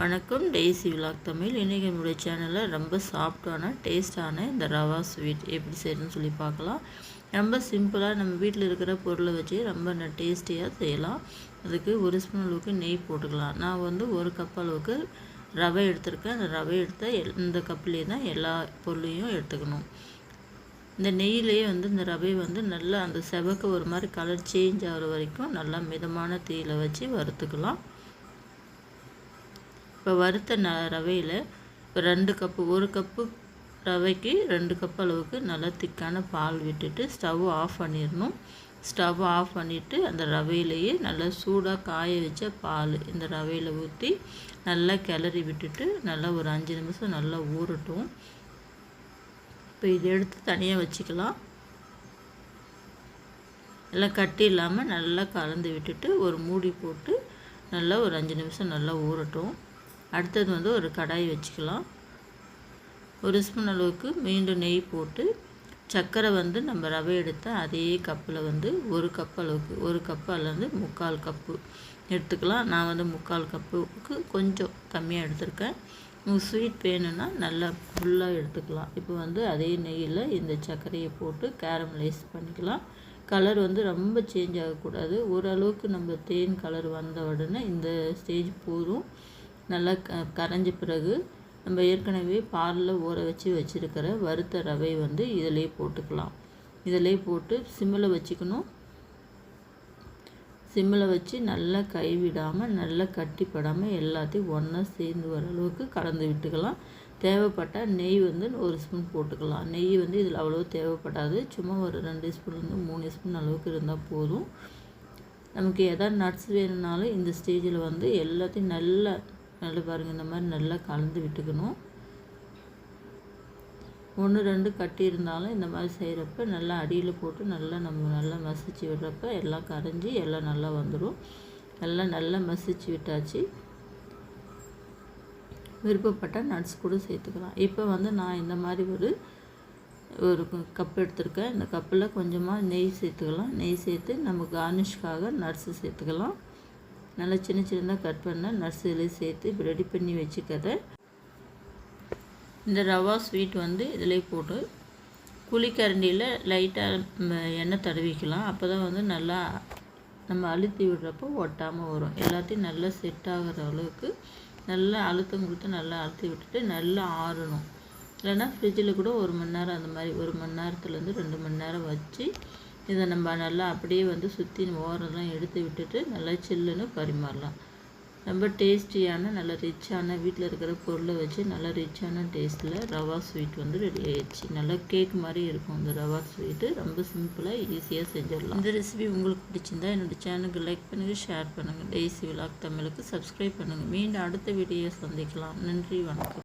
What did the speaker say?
வணக்கம். Daisy vlog Tamil. இன்றைக்கி நம்மளுடைய சேனலில் ரொம்ப சாஃப்டான டேஸ்டான இந்த ரவா ஸ்வீட் எப்படி செய்யணும்னு சொல்லி பார்க்கலாம். ரொம்ப சிம்பிளாக நம்ம வீட்டில் இருக்கிற பொருளை வச்சு ரொம்ப டேஸ்டியாக செய்யலாம். அதுக்கு ஒரு ஸ்பூன் அளவுக்கு நெய் போட்டுக்கலாம். நான் வந்து ஒரு கப் அளவுக்கு ரவை எடுத்திருக்கேன். அந்த ரவை எடுத்த இந்த கப்லேயே தான் எல்லா பொருளையும் எடுத்துக்கணும். இந்த நெய்யிலேயே வந்து இந்த ரவை வந்து நல்லா அந்த செவக்கு ஒரு மாதிரி கலர் சேஞ்ச் ஆகிற வரைக்கும் நல்லா மிதமான தீயில் வச்சு வறுத்துக்கலாம். இப்போ வறுத்த ந ரவையில் ரெண்டு கப்பு ஒரு கப்பு ரவைக்கு ரெண்டு கப் அளவுக்கு நல்லா திக்கான பால் விட்டுட்டு ஸ்டவ் ஆஃப் பண்ணிடணும் ஸ்டவ் ஆஃப் பண்ணிவிட்டு அந்த ரவையிலேயே நல்லா சூடாக காய வச்ச பால் இந்த ரவையில் ஊற்றி நல்லா கிளறி விட்டுட்டு நல்லா ஒரு அஞ்சு நிமிஷம் நல்லா ஊறட்டும். இப்போ இதை எடுத்து தனியாக வச்சுக்கலாம். எல்லாம் கட்டி இல்லாமல் நல்லா கலந்து விட்டுட்டு ஒரு மூடி போட்டு நல்லா ஒரு அஞ்சு நிமிஷம் நல்லா ஊறட்டும். அடுத்தது வந்து ஒரு கடாய் வச்சுக்கலாம். ஒரு ஸ்பூன் அளவுக்கு மீண்டும் நெய் போட்டு சர்க்கரை வந்து நம்ம ரவை எடுத்த அதே கப்பில் வந்து ஒரு கப் அளவுக்கு ஒரு கப் அல்லது முக்கால் கப்பு எடுத்துக்கலாம். நான் வந்து முக்கால் கப்புக்கு கொஞ்சம் கம்மியாக எடுத்திருக்கேன். உங்களுக்கு ஸ்வீட் வேணும்னா நல்லா ஃபுல்லாக எடுத்துக்கலாம். இப்போ வந்து அதே நெய்யில் இந்த சர்க்கரையை போட்டு கேரமலைஸ் பண்ணிக்கலாம். கலர் வந்து ரொம்ப சேஞ்ச் ஆகக்கூடாது. ஓரளவுக்கு நம்ம தேன் கலர் வந்த உடனே இந்த ஸ்டேஜ் போதும். நல்லா க கரைஞ்ச பிறகு நம்ம ஏற்கனவே பாலில் ஊற வச்சு வச்சுருக்கிற வறுத்த ரவை வந்து இதிலே போட்டுக்கலாம். இதிலே போட்டு சிம்மில் வச்சுக்கணும். சிம்மில் வச்சு நல்லா கைவிடாமல் நல்லா கட்டிப்படாமல் எல்லாத்தையும் ஒன்றா சேர்ந்து வர அளவுக்கு கலந்து விட்டுக்கலாம். தேவைப்பட்டால் நெய் வந்து ஒரு ஸ்பூன் போட்டுக்கலாம். நெய் வந்து இதில் அவ்வளோ தேவைப்படாது. சும்மா ஒரு ரெண்டு ஸ்பூன்லேருந்து மூணு ஸ்பூன் அளவுக்கு இருந்தால் போதும். நமக்கு எதாவது நட்ஸ் வேணும்னாலும் இந்த ஸ்டேஜில் வந்து எல்லாத்தையும் நல்லா நல்லா பாருங்கள் இந்த மாதிரி நல்லா கலந்து விட்டுக்கணும். ஒன்று ரெண்டு கட்டி இருந்தாலும் இந்த மாதிரி செய்கிறப்ப நல்லா அடியில் போட்டு நல்லா நம்ம நல்லா மசிச்சு விடுறப்ப எல்லாம் கரைஞ்சி எல்லாம் நல்லா வந்துடும் எல்லாம் நல்லா மசிச்சு விட்டாச்சு. விருப்பப்பட்டால் நட்ஸ் கூட சேர்த்துக்கலாம். இப்போ வந்து நான் இந்த மாதிரி ஒரு ஒரு கப் எடுத்திருக்கேன். இந்த கப்பில் கொஞ்சமாக நெய் சேர்த்துக்கலாம். நெய் சேர்த்து நம்ம கார்னிஷ்காக நட்ஸு சேர்த்துக்கலாம். நல்லா சின்ன சின்னதாக கட் பண்ண இதில் சேர்த்து இப்போ ரெடி பண்ணி வச்சுக்கிறேன் இந்த ரவா ஸ்வீட் வந்து இதிலே போட்டு குழிக்கரண்டியில் லைட்டாக எண்ணெய் தடவிக்கலாம். அப்போ தான் வந்து நல்லா நம்ம அழுத்தி விடுறப்போ ஒட்டாமல் வரும். எல்லாத்தையும் நல்லா செட் ஆகிற அளவுக்கு நல்லா அழுத்தம் கொடுத்து நல்லா அழுத்தி விட்டுட்டு நல்லா ஆறணும். இல்லைன்னா ஃப்ரிட்ஜில் கூட ஒரு மணி நேரம் அந்த மாதிரி ஒரு மணி நேரத்துலேருந்து ரெண்டு மணி நேரம் வச்சு இதை நம்ம நல்லா அப்படியே வந்து சுற்றி ஓரெல்லாம் எடுத்து விட்டுட்டு நல்லா சில்லுன்னு பரிமாறலாம். ரொம்ப டேஸ்டியான நல்ல ரிச்சான வீட்டில் இருக்கிற பொருளை வச்சு நல்லா ரிச்சான டேஸ்ட்டில் ரவா ஸ்வீட் வந்து ரெடி ஆயிடுச்சு. நல்லா கேக் மாதிரி இருக்கும் இந்த ரவா ஸ்வீட்டு. ரொம்ப சிம்பிளாக ஈஸியாக செஞ்சிடலாம். இந்த ரெசிபி உங்களுக்கு பிடிச்சிருந்தா என்னோடய சேனலுக்கு லைக் பண்ணுங்கள் ஷேர் பண்ணுங்கள் டெய்ஸி விழா தமிழுக்கு சப்ஸ்கிரைப் பண்ணுங்கள் மீண்டும் அடுத்த வீடியோ சந்திக்கலாம். நன்றி வணக்கம்.